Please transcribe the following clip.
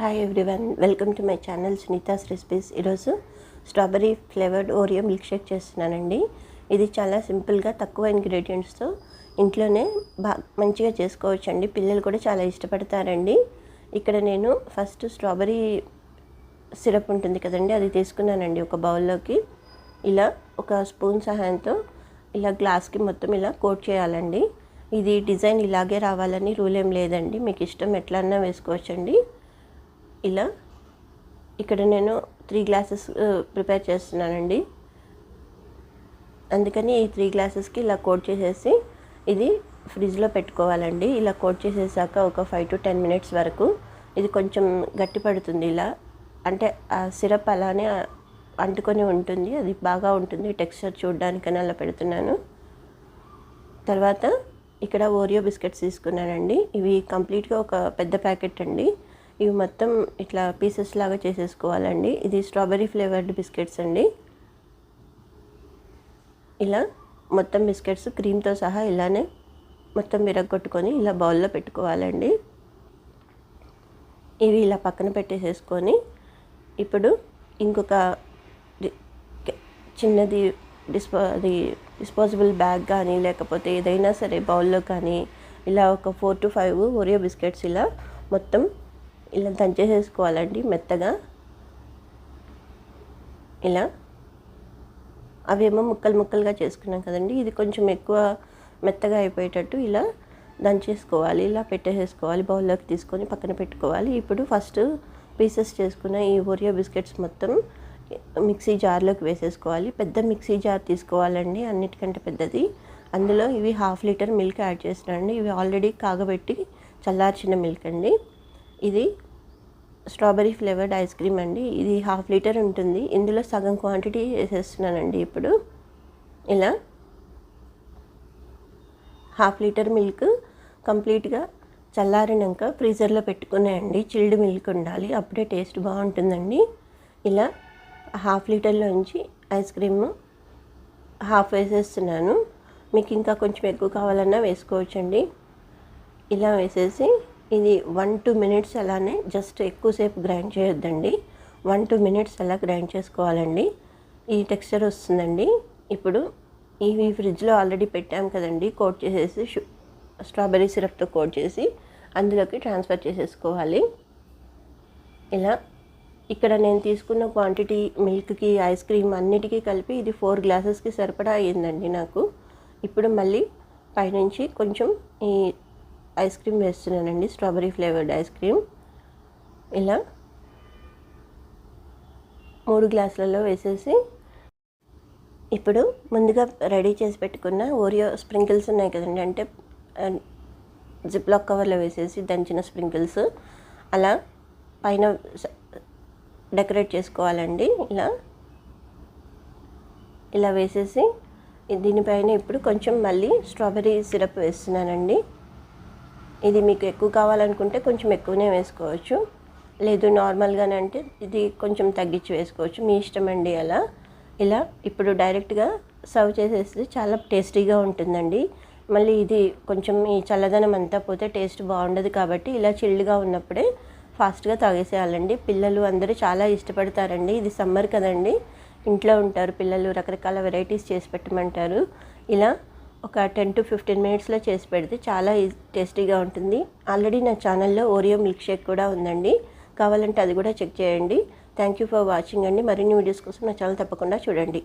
Hi everyone welcome to my channel Sunitha's recipes ఈరోజు strawberry flavoured Oreo milkshake చేస్తున్నానండి. ఇది చాలా సింపుల్గా తక్కువ ఇంగ్రీడియంట్స్తో ఇంట్లోనే బాగా మంచిగా చేసుకోవచ్చండి. పిల్లలు కూడా చాలా ఇష్టపడతారండి. ఇక్కడ నేను ఫస్ట్ స్ట్రాబెరీ సిరప్ ఉంటుంది కదండి అది తీసుకున్నానండి ఒక బౌల్లోకి ఇలా ఒక స్పూన్ సహాయంతో ఇలా గ్లాస్కి మొత్తం ఇలా కోట్ చేయాలండి. ఇది డిజైన్ ఇలాగే రావాలని రూల్ ఏం లేదండి. మీకు ఇష్టం ఎట్లన్నా వేసుకోవచ్చండి. ఇలా ఇక్కడ నేను త్రీ గ్లాసెస్ ప్రిపేర్ చేస్తున్నానండి. అందుకని ఈ త్రీ గ్లాసెస్కి ఇలా కోట్ చేసేసి ఇది ఫ్రిడ్జ్లో పెట్టుకోవాలండి. ఇలా కోట్ చేసేసాక ఒక ఫైవ్ టు టెన్ మినిట్స్ వరకు ఇది కొంచెం గట్టి పడుతుంది ఇలా. అంటే ఆ సిరప్ అలానే అంటుకొని ఉంటుంది. అది బాగా ఉంటుంది టెక్స్చర్ చూడడానికని అలా పెడుతున్నాను. తర్వాత ఇక్కడ ఓరియో బిస్కెట్స్ తీసుకున్నానండి. ఇవి కంప్లీట్గా ఒక పెద్ద ప్యాకెట్ అండి. ఇవి మొత్తం ఇట్లా పీసెస్ లాగా చేసేసుకోవాలండి. ఇది స్ట్రాబెరీ ఫ్లేవర్డ్ బిస్కెట్స్ అండి. ఇలా మొత్తం బిస్కెట్స్ క్రీమ్తో సహా ఇలానే మొత్తం విరగొట్టుకొని ఇలా బౌల్లో పెట్టుకోవాలండి. ఇవి ఇలా పక్కన పెట్టేసేసుకొని ఇప్పుడు ఇంకొక చిన్నది డిస్పో అది డిస్పోజబుల్ బ్యాగ్ కానీ లేకపోతే ఏదైనా సరే బౌల్లో కానీ ఇలా ఒక four to five Oreo biscuits ఇలా మొత్తం ఇలా దంచేసేసుకోవాలండి మెత్తగా. ఇలా. అవేమో ముక్కలు ముక్కలుగా చేసుకున్నాం కదండి. ఇది కొంచెం ఎక్కువ మెత్తగా అయిపోయేటట్టు ఇలా దంచేసుకోవాలి. ఇలా పెట్టేసేసుకోవాలి. బౌల్లోకి తీసుకొని పక్కన పెట్టుకోవాలి. ఇప్పుడు ఫస్ట్ పీసెస్ చేసుకున్న ఈ ఒరియో బిస్కెట్స్ మొత్తం మిక్సీ జార్లోకి వేసేసుకోవాలి. పెద్ద మిక్సీ జార్ తీసుకోవాలండి. అన్నిటికంటే పెద్దది. అందులో ఇవి హాఫ్ లీటర్ మిల్క్ యాడ్ చేసినండి ఇవి ఆల్రెడీ కాగబెట్టి చల్లార్చిన మిల్క్ అండి. ఇది స్ట్రాబెరీ ఫ్లేవర్డ్ ఐస్ క్రీమ్ అండి. ఇది హాఫ్ లీటర్ ఉంటుంది. ఇందులో సగం క్వాంటిటీ వేసేస్తున్నానండి ఇప్పుడు. ఇలా హాఫ్ లీటర్ మిల్క్ కంప్లీట్గా చల్లారినాక ఫ్రీజర్లో పెట్టుకునేయండి చిల్డ్ మిల్క్ ఉండాలి. అప్పుడే టేస్ట్ బాగుంటుందండి. ఇలా హాఫ్ లీటర్లోంచి ఐస్ క్రీమ్ హాఫ్ వేసేస్తున్నాను. మీకు ఇంకా కొంచెం ఎక్కువ కావాలన్నా వేసుకోవచ్చండి. ఇలా వేసేసి ఇది వన్ టూ మినిట్స్ అలానే జస్ట్ ఎక్కువసేపు గ్రైండ్ చేయొద్దండి. వన్ టూ మినిట్స్ అలా గ్రైండ్ చేసుకోవాలండి. ఈ టెక్స్చర్ వస్తుందండి. ఇప్పుడు ఇవి ఫ్రిడ్జ్లో ఆల్రెడీ పెట్టాం కదండి కోట్ చేసేసి స్ట్రాబెర్రీ సిరప్తో కోట్ చేసి అందులోకి ట్రాన్స్ఫర్ చేసేసుకోవాలి. ఇలా ఇక్కడ నేను తీసుకున్న క్వాంటిటీ మిల్క్కి ఐస్ క్రీమ్ అన్నిటికీ కలిపి ఇది ఫోర్ గ్లాసెస్కి సరిపడా అయ్యిందండి నాకు. ఇప్పుడు మళ్ళీ పైనుంచి కొంచెం ఈ ఐస్ క్రీమ్ వేస్తున్నానండి. Strawberry flavoured ice cream. ఇలా మూడు గ్లాసులలో వేసేసి ఇప్పుడు ముందుగా రెడీ చేసి పెట్టుకున్న ఓరియో స్ప్రింకిల్స్ ఉన్నాయి కదండి. అంటే జిప్లాక్ కవర్లో వేసేసి దంచిన స్ప్రింకిల్స్. అలా పైన డెకరేట్ చేసుకోవాలండి. ఇలా ఇలా వేసేసి దీనిపైన ఇప్పుడు కొంచెం మళ్ళీ స్ట్రాబెరీ సిరప్ వేస్తున్నానండి. ఇది మీకు ఎక్కువ కావాలనుకుంటే కొంచెం ఎక్కువనే వేసుకోవచ్చు. లేదు నార్మల్గానే అంటే ఇది కొంచెం తగ్గించి వేసుకోవచ్చు. మీ ఇష్టం అండి అలా. ఇలా ఇప్పుడు డైరెక్ట్గా సర్వ్ చేసేసి చాలా టేస్టీగా ఉంటుందండి. మళ్ళీ ఇది కొంచెం ఈ చల్లదనం అంతా పోతే టేస్ట్ బాగుండదు కాబట్టి ఇలా చిల్డ్గా ఉన్నప్పుడే ఫాస్ట్గా తాగేసేయాలండి. పిల్లలు అందరూ చాలా ఇష్టపడతారండి. ఇది సమ్మర్ కదండి. ఇంట్లో ఉంటారు పిల్లలు రకరకాల వెరైటీస్ చేసి పెట్టమంటారు. ఇలా ఒక టెన్ టు ఫిఫ్టీన్ మినిట్స్లో చేసి పెడితే చాలా టేస్టీగా ఉంటుంది. ఆల్రెడీ నా ఛానల్లో ఓరియో మిల్క్ షేక్ కూడా ఉందండి. కావాలంటే అది కూడా చెక్ చేయండి. థ్యాంక్ యూ ఫర్ వాచింగ్ అండి. మరిన్ని వీడియోస్ కోసం నా ఛానల్ తప్పకుండా చూడండి.